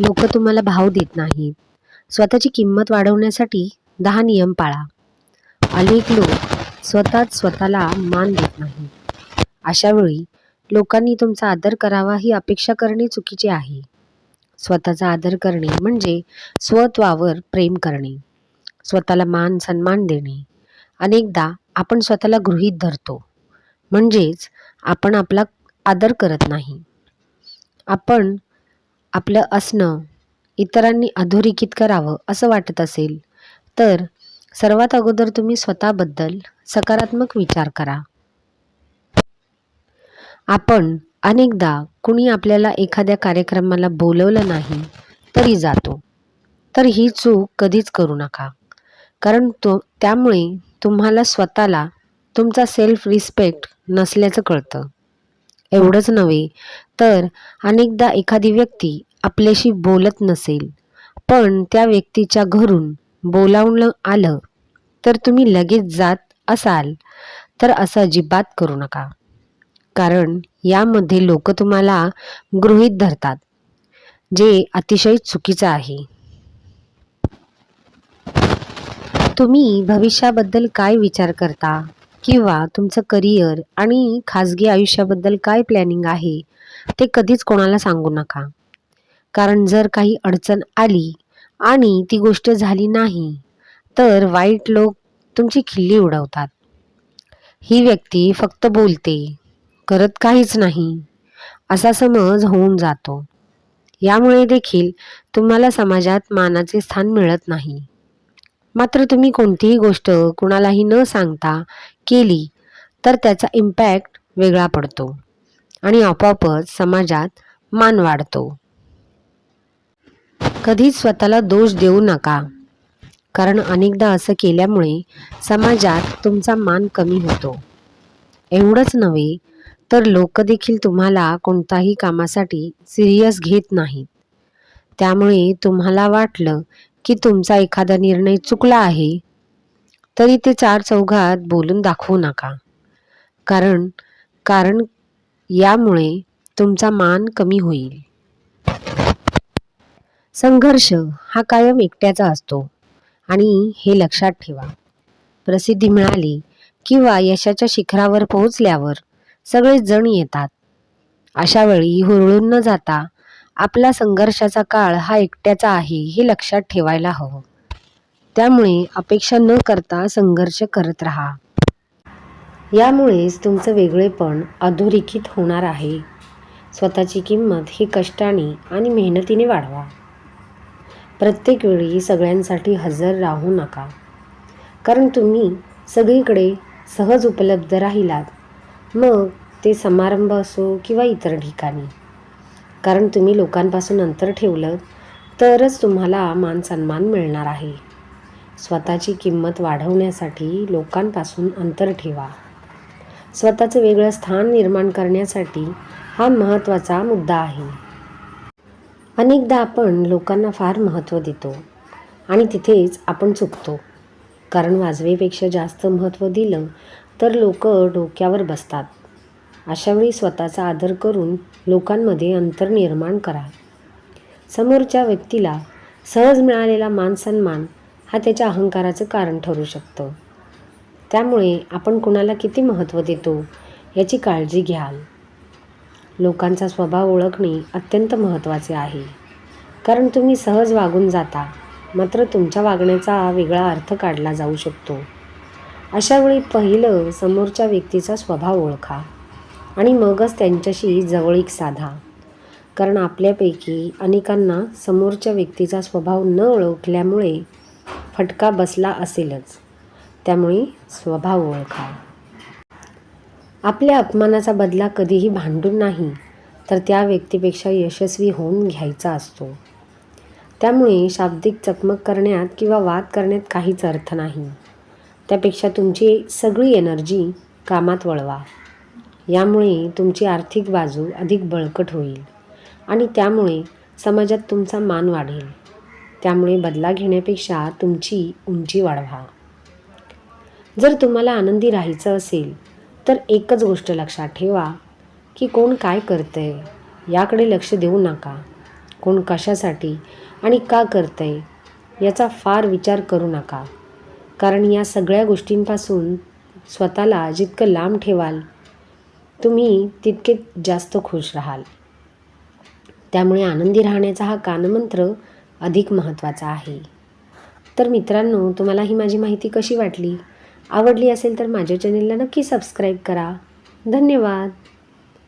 लोक तुम्हाला भाव देत नाहीत स्वतःची किंमत वाढवण्यासाठी दहा नियम पाळा. अनेक लोक स्वतःच स्वतःला मान देत नाही. अशा वेळी लोकांनी तुमचा आदर करावा ही अपेक्षा करणे चुकीचे आहे. स्वतःचा आदर करणे म्हणजे स्वत्वावर प्रेम करणे. स्वतःला मान सन्मान देणे. अनेकदा आपण स्वतःला गृहीत धरतो. म्हणजेच आपण आपला आदर करत नाही. आपण आपलं असणं इतरांनी अधोरेखित करावं असं वाटत असेल तर सर्वात अगोदर तुम्ही स्वतःबद्दल सकारात्मक विचार करा. आपण अनेकदा कुणी आपल्याला एखाद्या कार्यक्रमाला बोलवलं नाही तरी जातो तर ही चूक कधीच करू नका. कारण तो त्यामुळे तुम्हाला स्वतःला तुमचा सेल्फ रिस्पेक्ट नसल्याचं कळतं. एवढंच नव्हे तर अनेकदा एखादी व्यक्ती आपल्याशी बोलत नसेल. पण त्या व्यक्तीच्या घरून बोलावणं आलं तर तुम्ही लगेच जात असाल. तर असं अजिबात करू नका. कारण यामध्ये लोक तुम्हाला गृहीत धरतात जे अतिशय चुकीचं आहे. तुम्ही भविष्याबद्दल काय विचार करता? किंवा तुमचं करिअर आणि खाजगी आयुष्याबद्दल काय प्लॅनिंग आहे? ते कधीच कोणाला सांगू नका. कारण जर काही अडचण आली आणि ती गोष्ट झाली नाही तर वाईट लोक तुमची खिल्ली उडवतात. ही व्यक्ती फक्त बोलते करत काहीच नाही असा समज होऊन जातो. यामुळे देखील तुम्हाला समाजात मानाचे स्थान मिळत नाही. मात्र तुम्ही कोणतीही गोष्ट कुणालाही न सांगता केली तर त्याचा इम्पॅक्ट वेगळा पडतो आणि आपोआपच समाजात मान वाढतो. कधीच स्वतःला दोष देऊ नका. कारण अनेकदा असं केल्यामुळे समाजात तुमचा मान कमी होतो. एवढंच नव्हे तर लोक देखील तुम्हाला कोणताही कामासाठी सिरियस घेत नाहीत. त्यामुळे तुम्हाला वाटलं की तुमचा एखादा निर्णय चुकला आहे तरी ते चार चौघात बोलून दाखवू नका. कारण कारण यामुळे तुमचा मान कमी होईल. संघर्ष हा कायम एकट्याचा असतो. आणि हे लक्षात ठेवा. प्रसिद्धी मिळाली किंवा यशाच्या शिखरावर पोहोचल्यावर सगळे जण येतात. अशा वेळी हुरळून न जाता आपला संघर्षाचा काळ हा एकट्याचा आहे हे लक्षात ठेवायला हवं. त्यामुळे अपेक्षा न करता संघर्ष करत राहा. यामुळेच तुमचं वेगळेपण अधोरेखित होणार आहे. स्वतःची किंमत ही कष्टाने आणि मेहनतीने वाढवा. प्रत्येक वेळी सगळ्यांसाठी हजर राहू नका. कारण तुम्ही सगळीकडे सहज उपलब्ध राहिलात. मग ते समारंभ असो किंवा इतर ठिकाणी. कारण तुम्ही लोकांपासून अंतर ठेवलं तरच तुम्हाला मान सन्मान मिळणार आहे. स्वतःची किंमत वाढवण्यासाठी लोकांपासून अंतर ठेवा. स्वतःचं वेगळं स्थान निर्माण करण्यासाठी हा महत्त्वाचा मुद्दा आहे. अनेकदा आपण लोकांना फार महत्त्व देतो आणि तिथेच आपण चुकतो. कारण वाजवेपेक्षा जास्त महत्त्व दिलं तर लोक डोक्यावर बसतात. अशावेळी स्वतःचा आदर करून लोकांमध्ये अंतर निर्माण करा. समोरच्या व्यक्तीला सहज मिळालेला मान सन्मान हा त्याच्या अहंकाराचं कारण ठरू शकतं. त्यामुळे आपण कुणाला किती महत्त्व देतो याची काळजी घ्याल. लोकांचा स्वभाव ओळखणे अत्यंत महत्त्वाचे आहे. कारण तुम्ही सहज वागून जाता मात्र तुमच्या वागण्याचा वेगळा अर्थ काढला जाऊ शकतो. अशावेळी पहिलं समोरच्या व्यक्तीचा स्वभाव ओळखा आणि मगच त्यांच्याशी जवळीक साधा. कारण आपल्यापैकी अनेकांना समोरच्या व्यक्तीचा स्वभाव न ओळखल्यामुळे फटका बसला असेलच. त्यामुळे स्वभाव ओळखा. आपल्या अपमानाचा बदला कधीही भांडून नाही तर त्या व्यक्तीपेक्षा यशस्वी होऊन घ्यायचा असतो. त्यामुळे शाब्दिक चकमक करण्यात किंवा वाद करण्यात काहीच अर्थ नाही. त्यापेक्षा तुमची सगळी एनर्जी कामात वळवा. यामुळे तुमची आर्थिक बाजू अधिक बळकट होईल आणि त्यामुळे समाजात तुमचा मान वाढेल. त्यामुळे बदला घेण्यापेक्षा तुमची उंची वाढवा. जर तुम्हाला आनंदी राहायचं असेल तर एकच गोष्ट लक्षात ठेवा की कोण काय करतंय याकडे लक्ष देऊ नका. कोण कशासाठी आणि का करतंय याचा फार विचार करू नका. कारण या सगळ्या गोष्टींपासून स्वतःला जितकं लांब ठेवाल तुम्ही तितके जास्त खुश राहाल. त्यामुळे आनंदी राहण्याचा हा कानमंत्र अधिक महत्त्वाचा आहे. तर मित्रांनो तुम्हाला ही माझी माहिती कशी वाटली? आवडली असेल तर माझ्या चॅनेलला नक्की सबस्क्राईब करा. धन्यवाद.